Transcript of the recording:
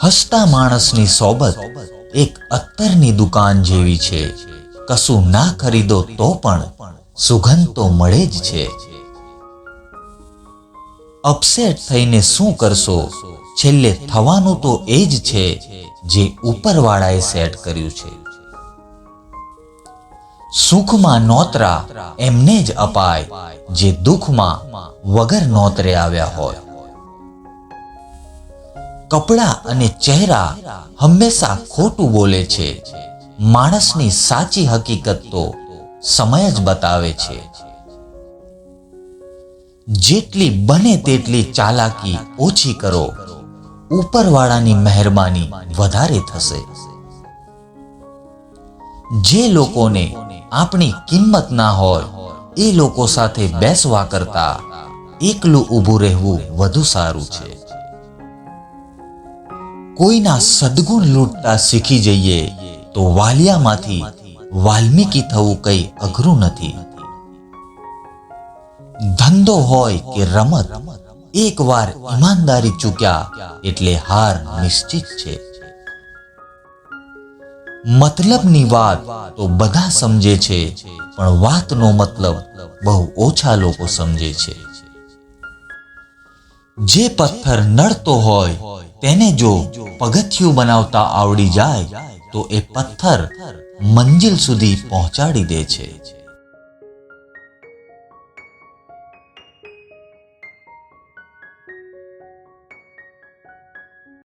હસતા માણસની સોબત એક અત્તરની દુકાન જેવી છે. કશું ના ખરીદો તો પણ સુગંધ તો મળે જ છે. અપસેટ થઈને શું કરશો? છેલ્લે થવાનું તો એ જ છે જે ઉપરવાળાએ સેટ કર્યું છે. સુખમાં નોતરા એમને જ અપાય જે દુઃખમાં વગર નોતરે આવ્યા હોય. કપડા અને ચહેરા હંમેશા ખોટું બોલે છે. માણસની સાચી હકીકત તો સમય જ બતાવે છે. જેટલી બને તેટલી ચાલાકી ઓછી કરો. ઉપરવાળાની મહેરબાની વધારે થશે. જે લોકોને આપણી કિંમત ના હોય, એ લોકો સાથે બેસવા કરતા એકલું ઊભું રહેવું વધુ સારું છે. કોઈના સદગુણ લૂંટતા શીખી જઈએ, તો વાલિયામાંથી વાલ્મીકી થવું કંઈ અઘરું નથી. ધંધો હોય કે રમત એકવાર ઈમાનદારી ચૂક્યા એટલે હાર નિશ્ચિત છે. મતલબની વાત તો બધા સમજે છે, પણ વાતનો મતલબ બહુ ઓછા લોકો સમજે છે. જે પથ્થર નડતો હોય તેને જો પગથિયું બનાવતા આવડી જાય તો એ પથ્થર મંજિલ સુધી પહોંચાડી દે છે.